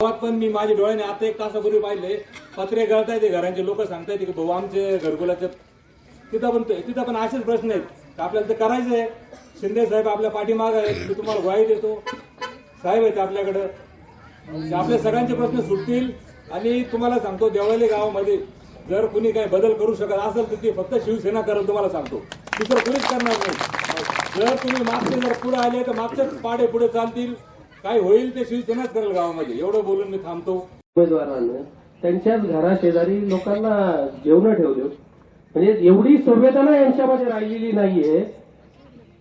पण मी माझ्या डोळ्याने आता एक तासापूर्वी पाहिले. पत्रे गळताय ते घरांचे लोक सांगतायत की भाऊ आमचे घरकुलाचे तिथं पण तिथं पण असेच प्रश्न आहेत. तर आपल्याला ते करायचं आहे. शिंदे साहेब आपल्या पाठीमाग आहेत. मी तुम्हाला ग्वाही देतो. साहेब आहेत आपल्याकडं. म्हणजे आपल्या सगळ्यांचे प्रश्न सुटतील. आणि तुम्हाला सांगतो देवळाली गावामध्ये जर कुणी काही बदल करू शकत असेल तर ती फक्त शिवसेना करेल तुम्हाला सांगतो. दुसरं कुणीच करणार नाही. जर तुम्ही मागचे जर पुढे आले तर मागचेच पाडे पुढे चालतील. काय होईल ते शिवसेनाच करेल गावामध्ये. एवढं बोलून मी थांबतो. उमेदवारानं त्यांच्याच घराशेजारी लोकांना जेवण ठेवले. म्हणजे एवढी संवेदना यांच्यामध्ये राहिलेली नाहीये.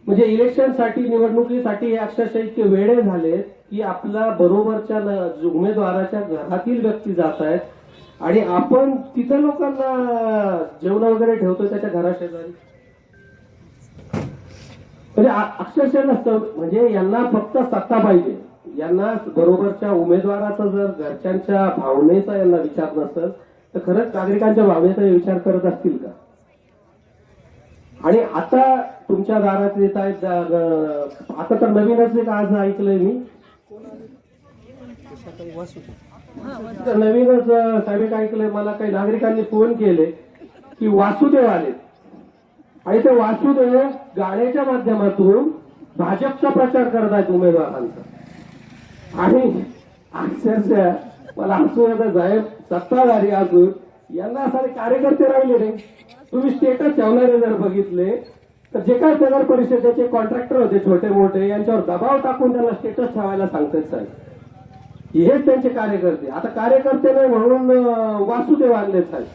म्हणजे इलेक्शनसाठी निवडणुकीसाठी अक्षरशः इतके वेळे झालेत की आपल्या बरोबरच्या उमेदवाराच्या घरातील व्यक्ती जात आहेत. आणि आपण तिथं लोकांना जेवण वगैरे ठेवतो त्याच्या घराशेजारी. म्हणजे अक्षरशः नसतं. म्हणजे यांना फक्त सत्ता पाहिजे. यांना बरोबरच्या उमेदवाराचा जर घरच्यांच्या भावनेचा यांना विचार नसेल तर खरंच नागरिकांच्या भावनेचा विचार करत असतील का? आणि आता तुमच्या दारात येत आहेत आता तर नवीनच एक आज ऐकलंय मी. नवीनच साहेब ऐकलंय मला काही नागरिकांनी फोन केले की वासुदेव आले. आणि ते वासुदेव गाण्याच्या माध्यमातून भाजपचा प्रचार करत आहेत उमेदवारांचा. आणि अक्षरशः मला हसू येतं साहेब सत्ताधारी असून यांना सारे कार्यकर्ते राहिले नाही तुम्ही स्टेटस ठेवणारे जर बघितले तर जे काय नगर परिषदेचे कॉन्ट्रॅक्टर होते छोटे मोठे यांच्यावर दबाव टाकून त्यांना स्टेटस ठेवायला सांगतात साहेब. हेच त्यांचे कार्यकर्ते. आता कार्यकर्ते नाही म्हणून वासुदेव आणले साहेब.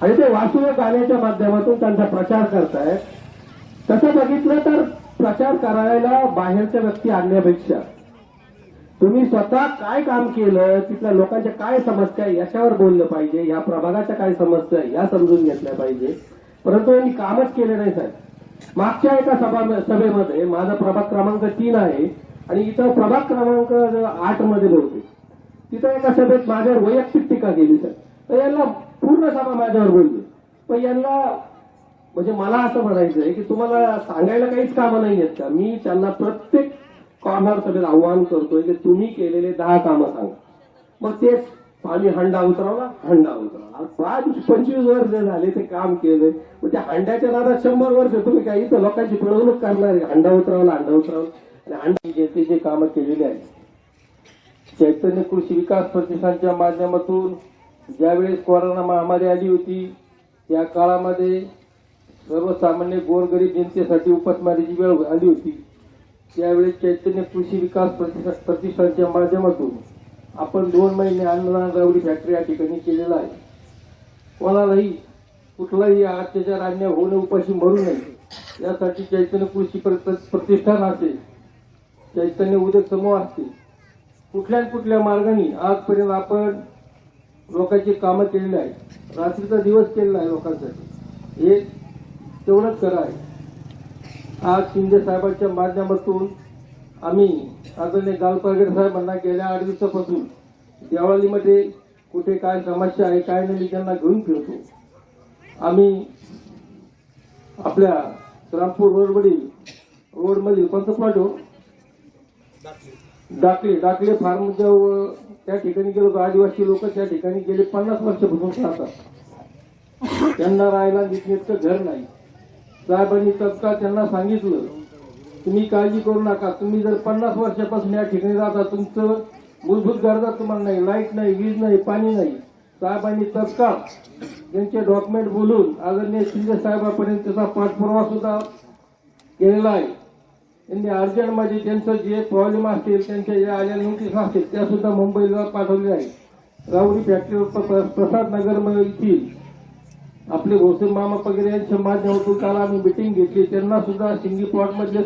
आणि ते वासुदेव गाण्याच्या माध्यमातून त्यांचा प्रचार करतायत. तसं बघितलं तर प्रचार करायला बाहेरच्या व्यक्ती आणण्यापेक्षा तुम्ही स्वतः काय काम केलं तिथल्या लोकांच्या काय समस्या याच्यावर बोललं पाहिजे या प्रभागाच्या काय समस्या या समजून घेतल्या पाहिजे. परंतु यांनी कामच केले नाही साहेब. मागच्या एका सभा सभेमध्ये माझा प्रभाग क्रमांक तीन आहे आणि इथं प्रभाग क्रमांक आठमध्ये बहुतेक तिथं एका सभेत माझ्यावर वैयक्तिक टीका केली सर तर यांना पूर्ण सभा माझ्यावर बोलली. पण यांना म्हणजे मला असं म्हणायचं आहे की तुम्हाला सांगायला काहीच कामं नाही आहेत का? मी त्यांना प्रत्येक कॉर्नर सभेत आव्हान करतोय की तुम्ही केलेले दहा कामं सांगा. मग तेच आम्ही हंडा उतरवला हंडा उतरवला. आज पाच पंचवीस वर्ष झाले ते काम केले मग त्या हंड्याच्या दादा शंभर वर्ष तुम्ही काही इथं लोकांची पिळवणूक करणार आहे. हंडा उतरवला हंडा उतरवला. आणि हंडी जे ते जे कामं केलेली आहेत. चैतन्य कृषी विकास प्रतिष्ठानच्या माध्यमातून ज्यावेळेस कोरोना महामारी आली होती त्या काळामध्ये सर्वसामान्य गोरगरीब जनतेसाठी उपासमारीची वेळ आली होती. त्यावेळेस चैतन्य कृषी विकास प्रतिष्ठानच्या माध्यमातून आपण दोन महिने अन्नदान रावडी फॅक्टरी या ठिकाणी केलेला आहे. कोणालाही कुठलाही अत्याचार अन्याय होणे उपाशी मरू नये यासाठी चैतन्य कृषी प्रतिष्ठान असेल चैतन्य उद्योग समूह असतील कुठल्या कुठल्या मार्गाने आजपर्यंत आपण लोकांची कामं केलेली आहेत. रात्रीचा दिवस केलेला आहे लोकांसाठी. हे तेवढंच खरं आहे. आज शिंदे साहेबांच्या माध्यमातून आम्ही आदरणीय गालपागेर साहेबांना गेल्या आठ दिवसापासून देवाळीमध्ये कुठे काय समस्या आहे काय नाही त्यांना घेऊन फिरतो. आम्ही आपल्या रामपूर रोडवरील रोडमधील कोणतं प्लॉट हो? डाकले. डाकले फार्म जवळ त्या ठिकाणी गेलो होतो. आदिवासी लोक त्या ठिकाणी गेले पन्नास वर्षापासून राहतात. त्यांना राहायला नीटनेटकं घर नाही. साहेबांनी तत्काळ त्यांना सांगितलं तुम्ही काळजी करू नका. तुम्ही जर पन्नास वर्षापासून या ठिकाणी राहता तुमचं मूलभूत गरजा तुम्हाला नाही. लाइट नाही वीज नाही पाणी नाही. साहेबांनी तत्काळ त्यांचे डॉक्युमेंट बोलून आदरणीय शिंदे साहेबांपर्यंत त्याचा पाठपुरावा सुद्धा केलेला आहे. त्यांनी अर्जंटमध्ये त्यांचं जे प्रॉब्लेम असतील त्यांच्या ज्या आल्या नोटीस असतील त्या सुद्धा मुंबईला पाठवल्या आहेत. राऊरी फॅक्टरी प्रसाद नगर येथील आपले भोसले मामा वगैरे यांच्या माध्यमातून काल आम्ही मिटिंग घेतली. त्यांना सुद्धा सिंगी प्लॉटमध्ये